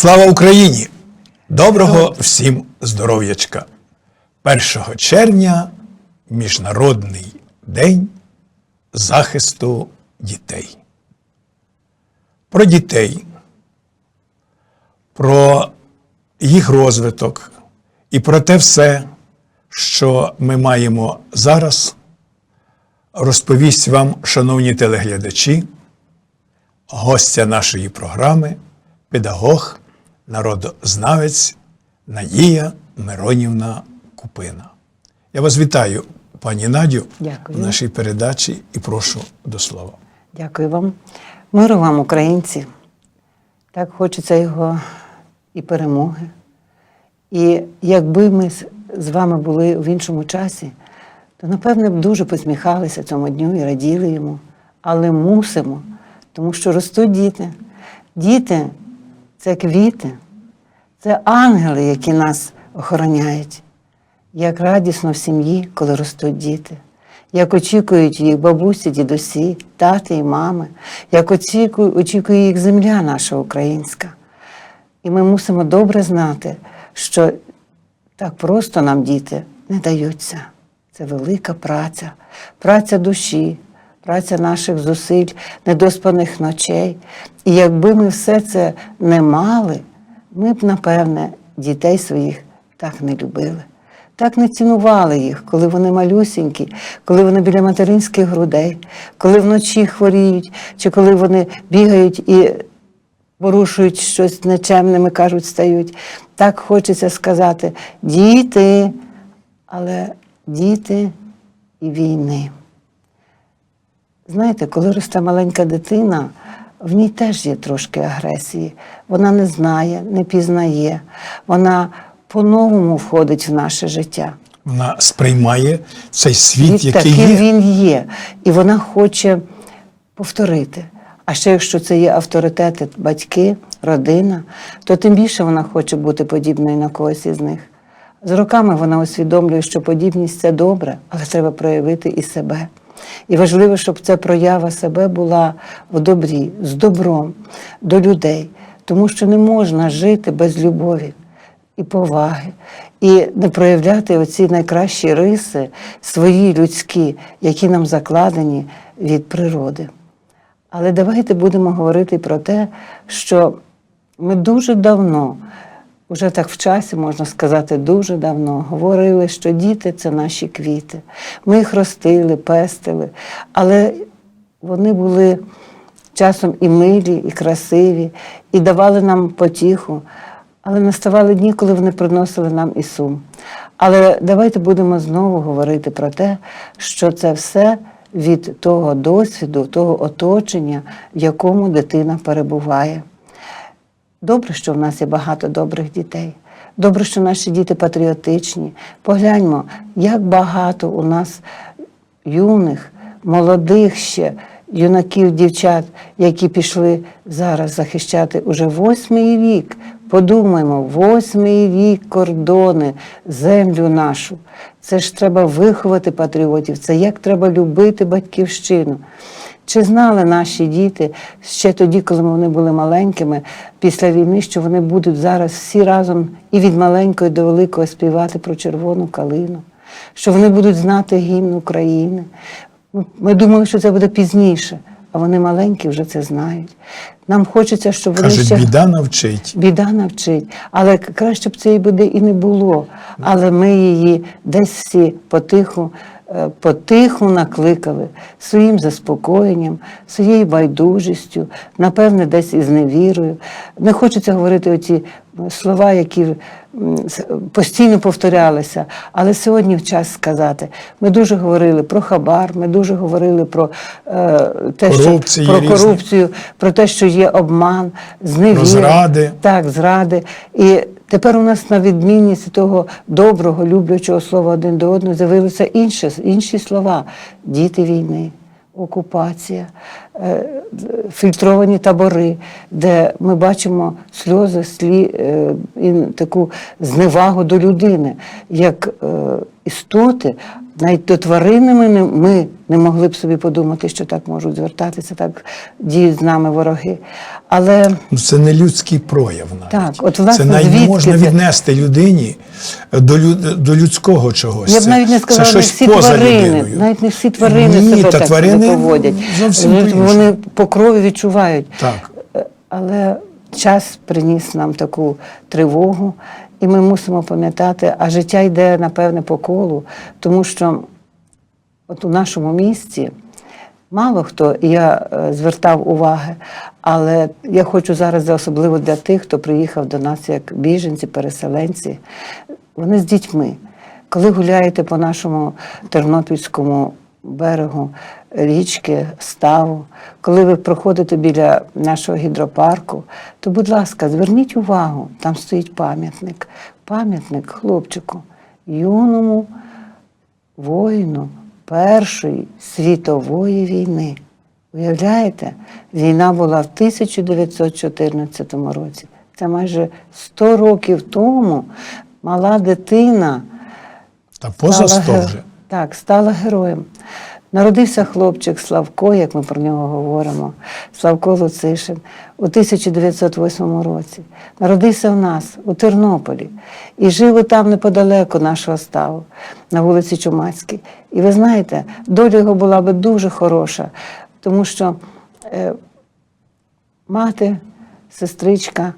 Слава Україні! Доброго всім здоров'ячка! 1 червня Міжнародний день захисту дітей. Про дітей, про їх розвиток і про те все, що ми маємо зараз, розповість вам, шановні телеглядачі, гостя нашої програми, педагог, народознавець Надія Миронівна Купина. Я вас вітаю, пані Надю, Дякую. в нашій передачі і прошу до слова. Дякую вам. Миру вам, українці. Так хочеться його і перемоги. І якби ми з- вами були в іншому часі, то напевне б дуже посміхалися цьому дню і раділи йому. Але мусимо, тому що ростуть діти. Діти це квіти, це ангели, які нас охороняють. Як радісно в сім'ї, коли ростуть діти, як очікують їх бабусі, дідусі, тати і мами, як очікує, їх земля наша українська. І ми мусимо добре знати, що так просто нам діти не даються. Це велика праця, праця душі, праця наших зусиль, недоспаних ночей. І якби ми все це не мали, ми б, напевне, дітей своїх так не любили. Так не цінували їх, коли вони малюсінькі, коли вони біля материнських грудей, коли вночі хворіють, чи коли вони бігають і порушують щось нечемними, кажуть, стають. Так хочеться сказати: діти, але діти і війни. Знаєте, коли росте маленька дитина, в ній теж є трошки агресії. Вона не знає, не пізнає, вона по-новому входить в наше життя. Вона сприймає цей світ, Від який таким є. він є. І вона хоче повторити. А ще якщо це є авторитети, батьки, родина, то тим більше вона хоче бути подібною на когось із них. З роками вона усвідомлює, що подібність це добре, але треба проявити і себе. І важливо, щоб ця проява себе була в добрі, з добром до людей, тому що не можна жити без любові і поваги, і не проявляти оці найкращі риси, свої людські, які нам закладені від природи. Але давайте будемо говорити про те, що ми дуже давно, вже так в часі можна сказати, дуже давно говорили, що діти це наші квіти. Ми їх ростили, пестили, але вони були часом і милі, і красиві, і давали нам потіху. Але наставали дні, коли вони приносили нам і сум. Але давайте будемо знову говорити про те, що це все від того досвіду, того оточення, в якому дитина перебуває. Добре, що в нас є багато добрих дітей. Добре, що наші діти патріотичні. Погляньмо, як багато у нас юних, молодих ще юнаків, дівчат, які пішли зараз захищати уже восьмий вік. Подумаймо, восьмий вік кордони, землю нашу. Це ж треба виховати патріотів, це як треба любити батьківщину. Чи знали наші діти ще тоді, коли вони були маленькими, після війни, що вони будуть зараз всі разом і від маленької до великої співати про червону калину, що вони будуть знати гімн України? Ми думали, що це буде пізніше, а вони маленькі вже це знають. Нам хочеться, щоб вони Кажуть, ще біда навчить. біда навчить, але краще б цієї біди і не було. Але ми її десь всі потиху, потиху накликали своїм заспокоєнням, своєю байдужістю, напевне, десь із невірою. Не хочеться говорити оці слова, які постійно повторялися. Але сьогодні в час сказати. Ми дуже говорили про хабар, ми дуже говорили про е, те, Корупції що про різні. корупцію, про те, що є обман, зневіра. Про зради. Так, зради. І тепер у нас на відмінність того доброго, люблячого слова один до одного з'явилися інші, слова: діти війни, окупація, фільтровані табори, де ми бачимо сльози, слі, е, і таку зневагу до людини, як е, істоти, навіть до тварини ми не, ми не могли б собі подумати, що так можуть звертатися, так діють з нами вороги. Але Ну, Це не людський прояв навіть. Так, от, власне, це навіть не можна це? віднести людині до, лю- до людського чогось. я б навіть не це сказала, не всі тварини, людиною. навіть не всі тварини Ні, себе та так тварини себе поводять. зовсім Вони- по крові відчувають. Так. Е, Але час приніс нам таку тривогу, і ми мусимо пам'ятати, а життя йде, напевне, по колу, тому що от у нашому місті мало хто, я е, звертав уваги, але я хочу зараз особливо для тих, хто приїхав до нас як біженці, переселенці, вони з дітьми. Коли гуляєте по нашому Тернопільському берегу річки, ставу, коли ви проходите біля нашого гідропарку, то, будь ласка, зверніть увагу, там стоїть пам'ятник. Пам'ятник хлопчику, юному воїну Першої світової війни. Уявляєте, війна була в 1914 році. Це майже 100 років тому мала дитина Та поза стала сто ге- вже. Так, стала героєм. Народився хлопчик Славко, як ми про нього говоримо, Славко Луцишин, у 1908 році. Народився в нас у Тернополі і жив там неподалеку нашого ставу, на вулиці Чумацькій. І ви знаєте, доля його була би дуже хороша, тому що е, мати, сестричка,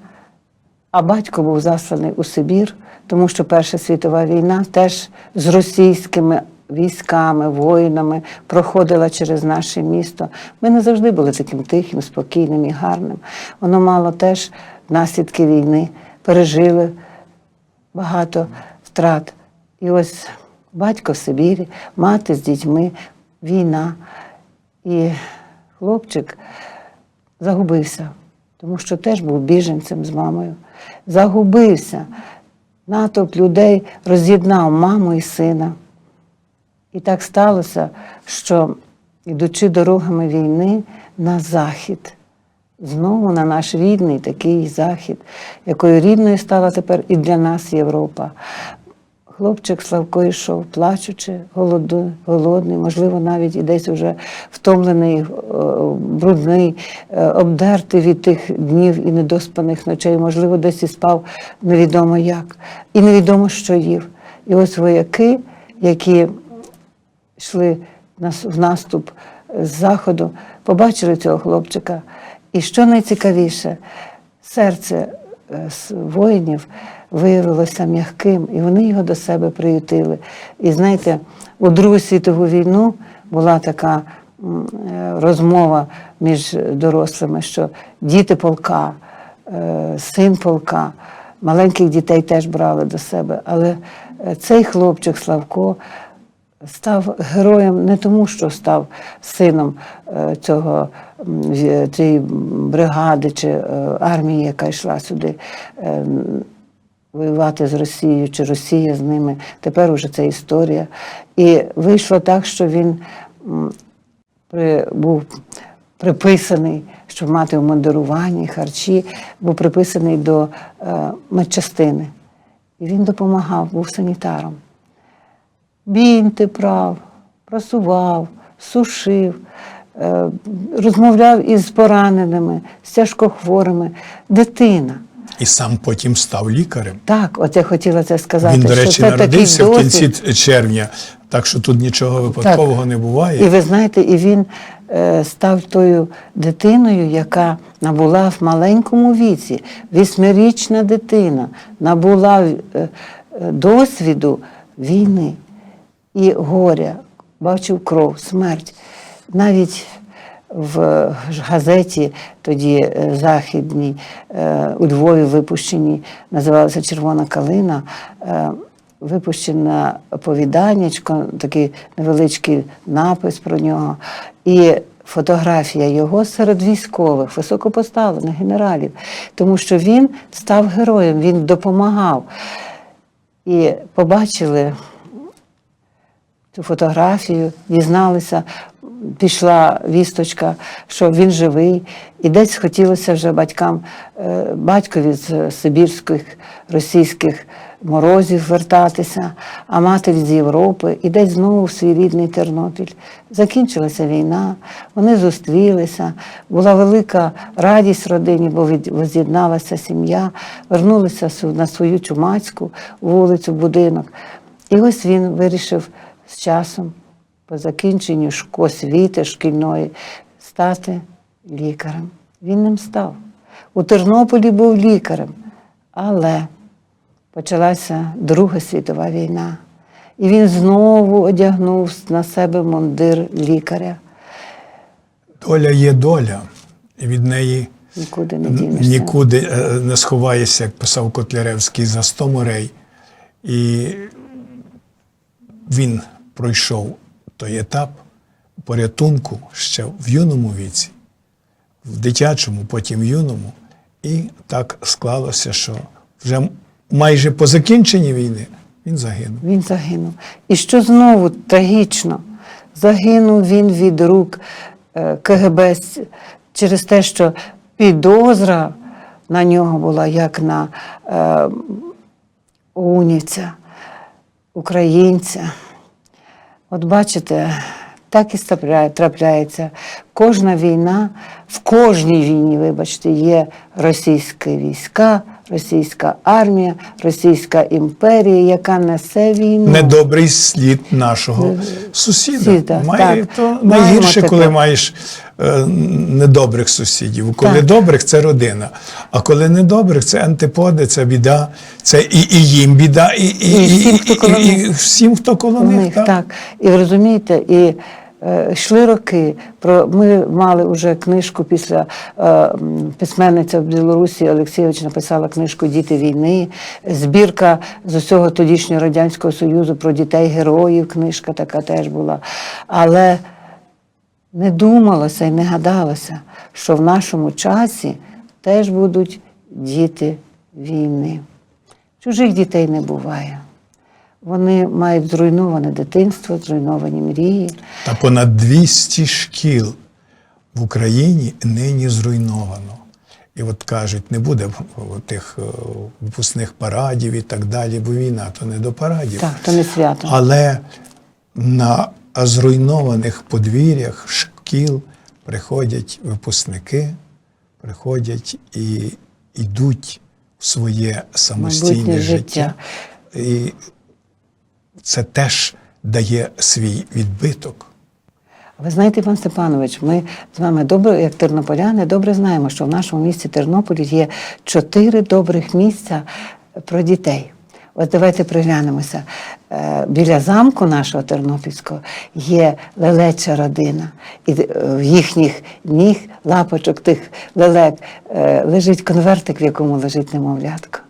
а батько був засланий у Сибір, тому що Перша світова війна теж з російськими військами, воїнами проходила через наше місто. Ми не завжди були таким тихим, спокійним і гарним. Воно мало теж наслідки війни, пережили багато втрат. І ось батько в Сибірі, мати з дітьми, війна. І хлопчик загубився, тому що теж був біженцем з мамою. Загубився. Натовп людей роз'єднав маму і сина. І так сталося, що, ідучи дорогами війни на захід, знову на наш рідний такий захід, якою рідною стала тепер і для нас Європа. Хлопчик Славко йшов, плачучи, голодний, можливо, навіть і десь уже втомлений, е, брудний, е, обдертий від тих днів і недоспаних ночей, можливо, десь і спав невідомо як, і невідомо, що їв. І ось вояки, які йшли в наступ з заходу, побачили цього хлопчика. І що найцікавіше, серце е, воїнів виявилося м'яким, і вони його до себе приютили. І знаєте, у Другу світову війну була така е, розмова між дорослими, що діти полка, е, син полка, маленьких дітей теж брали до себе. Але цей хлопчик Славко став героєм не тому, що став сином е, цього цієї бригади чи е, армії, яка йшла сюди е, воювати з Росією, чи Росія з ними. Тепер уже це історія. І вийшло так, що він був приписаний, щоб мати в мандируванні, харчі, був приписаний до е, медчастини. І він допомагав, був санітаром бінти прав, просував, сушив, е, розмовляв із пораненими, з тяжкохворими. Дитина. І сам потім став лікарем. Так, от я хотіла це сказати. Він, до що речі, це народився в кінці червня, так що тут нічого випадкового не буває. І ви знаєте, і він е, став тою дитиною, яка набула в маленькому віці, вісьмирічна дитина, набула е, е, досвіду війни і горя, бачив кров, смерть. Навіть в газеті тоді е, західній е, у Львові випущеній, називалася Червона калина. е, Випущене оповіданнячко, такий невеличкий напис про нього, і фотографія його серед військових, високопоставлених генералів, тому що він став героєм, він допомагав. І побачили цю фотографію, дізналися пішла вісточка, що він живий, і десь хотілося вже батькам, е, батькові з Сибірських російських морозів вертатися, а матері з Європи, і десь знову в свій рідний Тернопіль. Закінчилася війна, вони зустрілися, була велика радість родині, бо воз'єдналася сім'я, вернулися на свою чумацьку вулицю, будинок. І ось він вирішив з часом, по закінченню освіти шкільної, стати лікарем. Він ним став. У Тернополі був лікарем, але почалася Друга світова війна. І він знову одягнув на себе мундир лікаря. Доля є доля, і від неї Нікуди не дінешся. нікуди е, не сховаєшся, як писав Котляревський, за сто морей. І він пройшов той етап порятунку ще в юному віці, в дитячому, потім юному. І так склалося, що вже майже по закінченні війни він загинув. Він загинув. І що знову трагічно, загинув він від рук е, КГБ через те, що підозра на нього була як на е, унівця, українця. От бачите, так і трапляється. Кожна війна, в кожній війні, вибачте, є російські війська, російська армія, російська імперія, яка несе війну. Недобрий слід нашого сусіда. Сусіда, Має, так. то найгірше, коли маєш е, недобрих сусідів. Коли Так. добрих це родина. А коли недобрих це антиподи, це біда, це і, і їм біда, і, і, І всім, хто коло і, і, них. всім, хто коло них. так. так. І розумієте, і йшли роки. Ми мали вже книжку після е, письменниця в Білорусі Олексійович написала книжку Діти війни. Збірка з усього тодішнього радянського союзу про дітей героїв. Книжка така теж була. Але не думалося і не гадалося, що в нашому часі теж будуть діти війни. Чужих дітей не буває. Вони мають зруйноване дитинство, зруйновані мрії. Та понад 200 шкіл в Україні нині зруйновано. І от кажуть, не буде тих е, випускних парадів і так далі, бо війна то не до парадів. Так, то не свято. Але на зруйнованих подвір'ях шкіл приходять випускники, приходять і йдуть в своє самостійне Майбутнє життя. життя. І це теж дає свій відбиток. Ви знаєте, Іван Степанович, ми з вами добре, як тернополяни, добре знаємо, що в нашому місті Тернополі є чотири добрих місця про дітей. От давайте приглянемося. Е, Біля замку нашого Тернопільського є лелеча родина. І е, в їхніх ніг, лапочок тих лелек, е, лежить конвертик, в якому лежить немовлятко.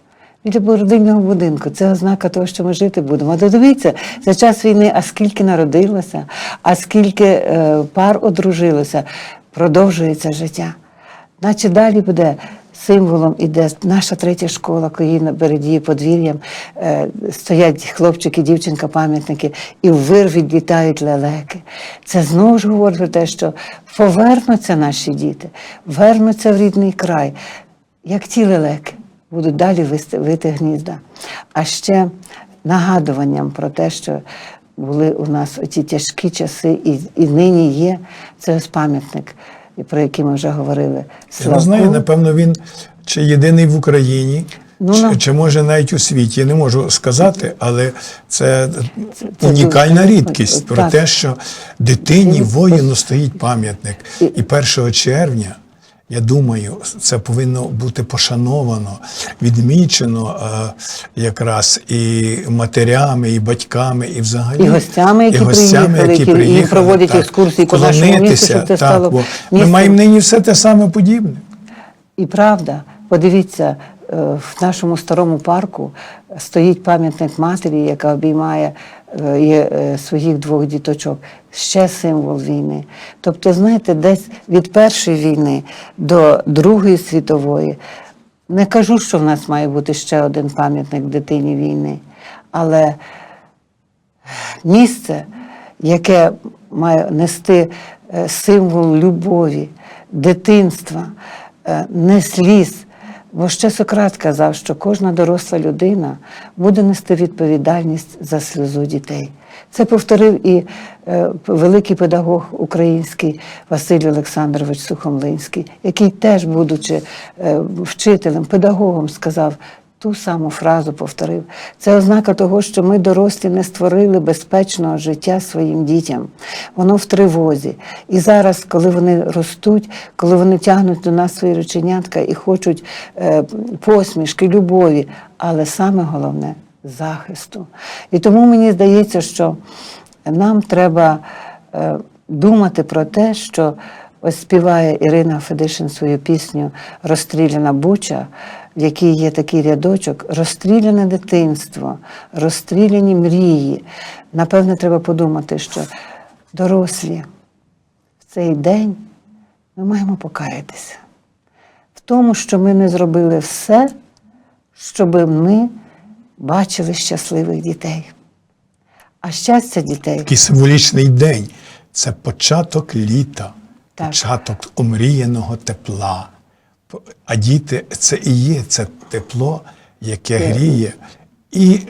Біля родинного будинку це ознака того, що ми жити будемо. А дивіться, за час війни, а скільки народилося, а скільки е, пар одружилося, продовжується життя. Наче далі буде символом іде наша третя школа, коли перед її подвір'ям е, стоять хлопчик і дівчинка, пам'ятники, і в вир відлітають лелеки. Це знову ж говорить про те, що повернуться наші діти, вернуться в рідний край, як ті лелеки будуть далі вити гнізда. А ще нагадуванням про те, що були у нас оці тяжкі часи, і, і нині є, це ось пам'ятник, про який ми вже говорили. Я не знаю, напевно, він чи єдиний в Україні, Ну, чи, чи може навіть у світі. Я не можу сказати, але це, це унікальна дуже- рідкість про так. те, що дитині воїну стоїть пам'ятник. І 1 червня. Я думаю, це повинно бути пошановано, відмічено е, якраз і матерями, і батьками, і взагалі І гостями, які і гостями, приїхали, які приїхали, і проводять так, екскурсії по нашому місту, щоб це так, стало бо Ми маємо нині все те саме подібне. І правда, подивіться, в нашому старому парку стоїть пам'ятник матері, яка обіймає е, е, своїх двох діточок. Ще символ війни. Тобто, знаєте, десь від першої війни до Другої світової. Не кажу, що в нас має бути ще один пам'ятник дитині війни, але місце, яке має нести е, символ любові, дитинства, е, не сліз. Бо ще Сократ казав, що кожна доросла людина буде нести відповідальність за сльозу дітей. Це повторив і е, великий педагог український Василь Олександрович Сухомлинський, який теж, будучи е, вчителем, педагогом, сказав ту саму фразу повторив. Це ознака того, що ми дорослі не створили безпечного життя своїм дітям. Воно в тривозі. І зараз, коли вони ростуть, коли вони тягнуть до нас свої рученятка і хочуть е, посмішки, любові, але саме головне захисту. І тому мені здається, що нам треба е, думати про те, що ось співає Ірина Федишин свою пісню Розстріляна Буча, в якій є такий рядочок розстріляне дитинство, розстріляні мрії. Напевне, треба подумати, що дорослі в цей день ми маємо покаятися в тому, що ми не зробили все, щоб ми бачили щасливих дітей. А щастя дітей Такий символічний день це початок літа, Так. початок омріяного тепла. А діти це і є це тепло, яке гріє і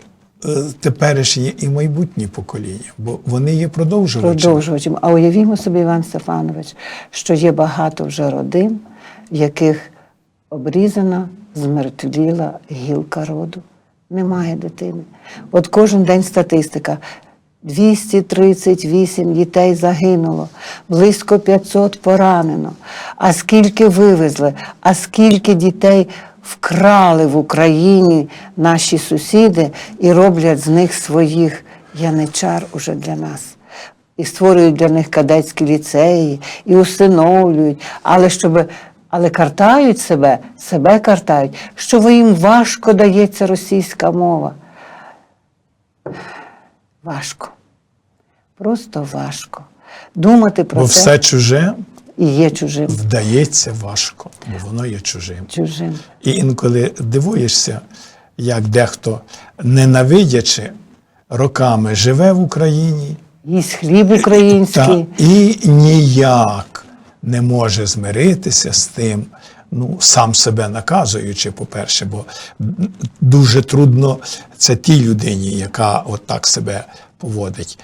е, теперішнє, і майбутнє покоління, бо вони є продовжувачами. продовжувачем. А уявімо собі, Іван Стефанович, що є багато вже родин, в яких обрізана, змертвіла гілка роду. Немає дитини. От кожен день статистика. 238 дітей загинуло, близько 500 поранено. А скільки вивезли, а скільки дітей вкрали в Україні наші сусіди і роблять з них своїх яничар уже для нас і створюють для них кадетські ліцеї, і усиновлюють, але щоб. Але картають себе, себе картають, що їм важко дається російська мова. Важко. Просто важко. Думати про Бо це все чуже і є чужим. вдається важко, бо воно є чужим. чужим. І інколи дивуєшся, як дехто, ненавидячи, роками живе в Україні Їсть хліб український. та, і ніяк не може змиритися з тим, ну, сам себе наказуючи, по-перше, бо дуже трудно це тій людині, яка отак себе поводить.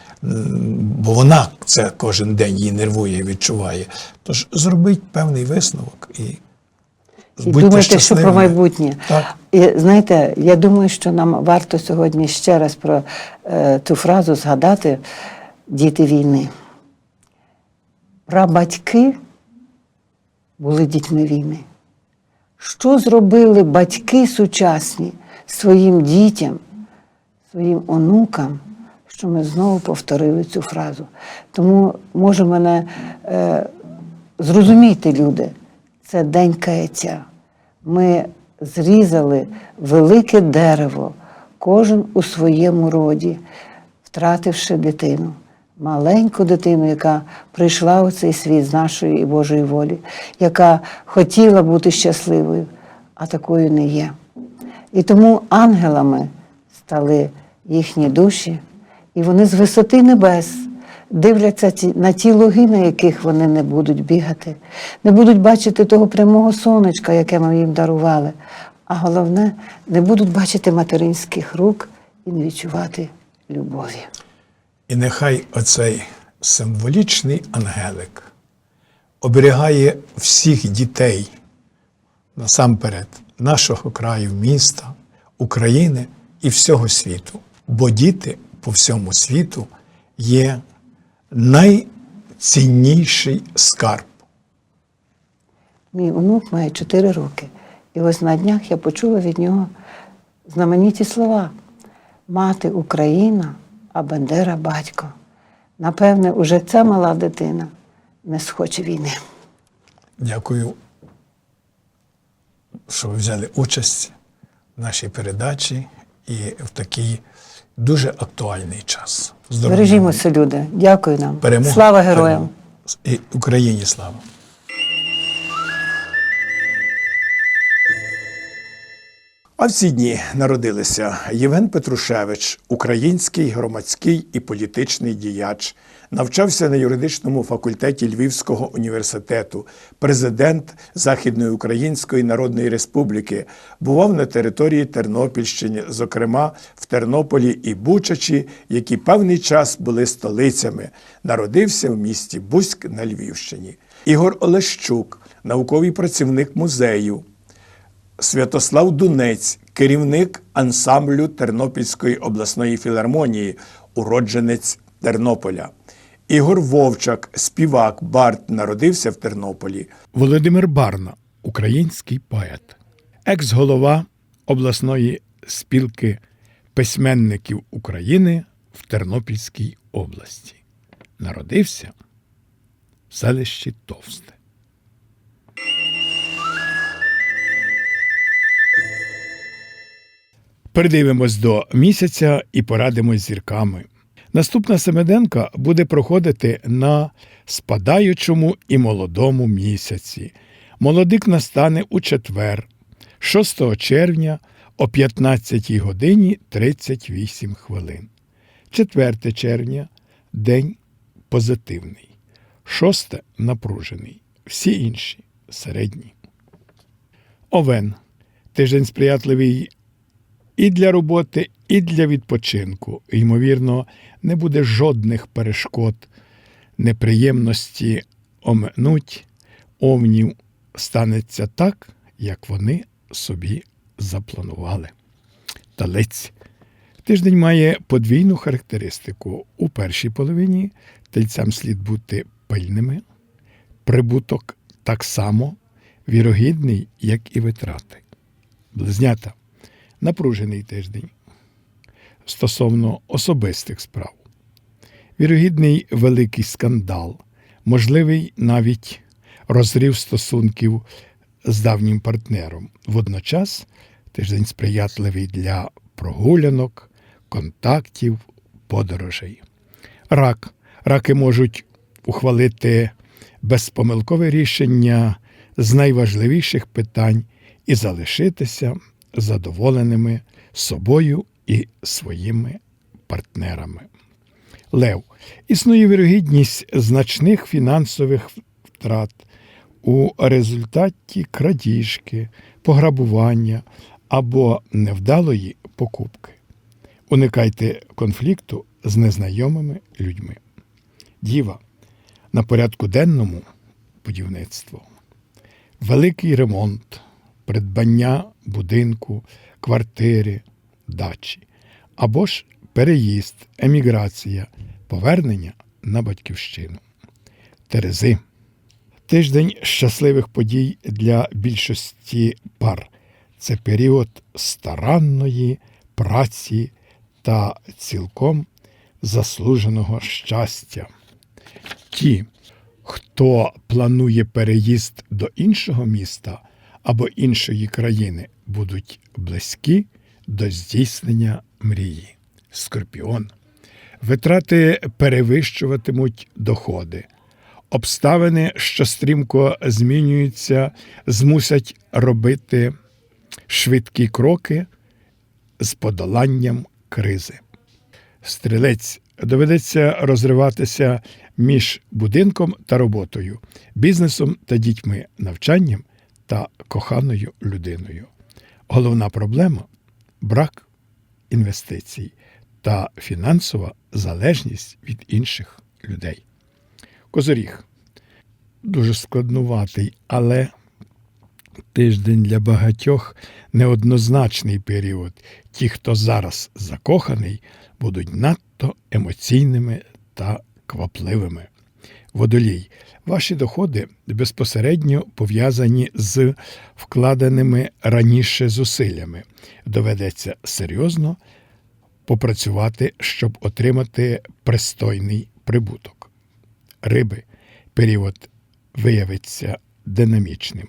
Бо вона це кожен день її нервує і відчуває. Тож зробіть певний висновок і І будьте думайте, що про майбутнє. Так. І знаєте, я думаю, що нам варто сьогодні ще раз про е, ту фразу згадати діти війни. Прабатьки були дітьми війни. Що зробили батьки сучасні своїм дітям, своїм онукам, що ми знову повторили цю фразу. Тому може мене е, зрозуміти, люди, це день каяття. Ми зрізали велике дерево, кожен у своєму роді, втративши дитину. Маленьку дитину, яка прийшла у цей світ з нашої і Божої волі, яка хотіла бути щасливою, а такою не є. І тому ангелами стали їхні душі, і вони з висоти небес дивляться на ті луги, на яких вони не будуть бігати, не будуть бачити того прямого сонечка, яке ми їм дарували. А головне, не будуть бачити материнських рук і не відчувати любові. І нехай оцей символічний ангелик оберігає всіх дітей насамперед нашого краю, міста, України і всього світу. Бо діти по всьому світу є найцінніший скарб. Мій онук має 4 роки. І ось на днях я почула від нього знамениті слова: Мати Україна, а Бандера батько. Напевне, уже ця мала дитина не схоче війни. Дякую, що ви взяли участь в нашій передачі і в такий дуже актуальний час. Бережімося, люди. Дякую нам. Перемога. Слава героям! І Україні слава! А в ці дні народилися Євген Петрушевич, український громадський і політичний діяч, навчався на юридичному факультеті Львівського університету, президент Західної Української Народної Республіки, бував на території Тернопільщини, зокрема в Тернополі і Бучачі, які певний час були столицями. Народився в місті Буськ на Львівщині. Ігор Олещук, науковий працівник музею. Святослав Дунець, керівник ансамблю Тернопільської обласної філармонії, уродженець Тернополя. Ігор Вовчак, співак, бард, народився в Тернополі. Володимир Барна, український поет, екс-голова обласної спілки письменників України в Тернопільській області. Народився в селищі Товсте. Передивимось до місяця і порадимось зірками. Наступна семиденка буде проходити на спадаючому і молодому місяці. Молодик настане у четвер, 6 червня о 15 годині 38 хвилин. 4 червня день позитивний, 6 напружений, всі інші середні. Овен. Тиждень сприятливий і для роботи, і для відпочинку. Ймовірно, не буде жодних перешкод, неприємності оминуть, овнів станеться так, як вони собі запланували. Талець. Тиждень має подвійну характеристику. У першій половині тельцям слід бути пильними, прибуток так само вірогідний, як і витрати. Близнята напружений тиждень стосовно особистих справ. Вірогідний великий скандал, можливий навіть розрив стосунків з давнім партнером. Водночас тиждень сприятливий для прогулянок, контактів, подорожей. Рак. Раки можуть ухвалити безпомилкове рішення з найважливіших питань і залишитися задоволеними собою і своїми партнерами. Лев. Існує вірогідність значних фінансових втрат у результаті крадіжки, пограбування або невдалої покупки. Уникайте конфлікту з незнайомими людьми. Діва. На порядку денному будівництво. Великий ремонт, придбання будинку, квартири, дачі, або ж переїзд, еміграція, повернення на батьківщину. Терези. Тиждень щасливих подій для більшості пар. Це період старанної праці та цілком заслуженого щастя. Ті, хто планує переїзд до іншого міста або іншої країни, будуть близькі до здійснення мрії. Скорпіон. Витрати перевищуватимуть доходи. Обставини, що стрімко змінюються, змусять робити швидкі кроки з подоланням кризи. Стрілець доведеться розриватися між будинком та роботою, бізнесом та дітьми, навчанням та коханою людиною. Головна проблема брак інвестицій та фінансова залежність від інших людей. Козоріг дуже складнуватий, але тиждень для багатьох неоднозначний період. Ті, хто зараз закоханий, будуть надто емоційними та квапливими. Водолій. Ваші доходи безпосередньо пов'язані з вкладеними раніше зусиллями. Доведеться серйозно попрацювати, щоб отримати пристойний прибуток. Риби період виявиться динамічним,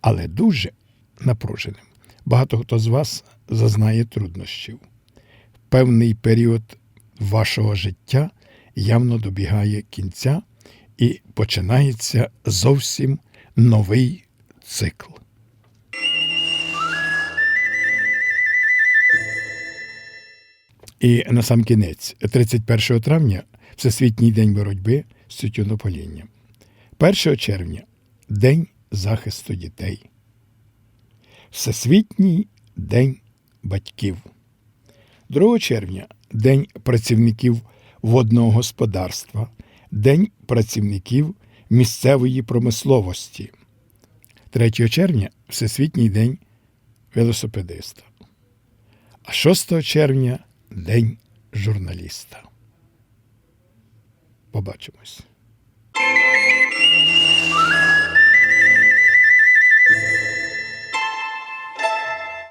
але дуже напруженим. Багато хто з вас зазнає труднощів. Певний період вашого життя явно добігає кінця і починається зовсім новий цикл. І на сам кінець, 31 травня Всесвітній день боротьби з тютюнополінням. 1 червня День захисту дітей. Всесвітній день батьків. 2 червня День працівників водного господарства, День працівників місцевої промисловості. 3 червня Всесвітній день велосипедиста. А 6 червня День журналіста. Побачимось.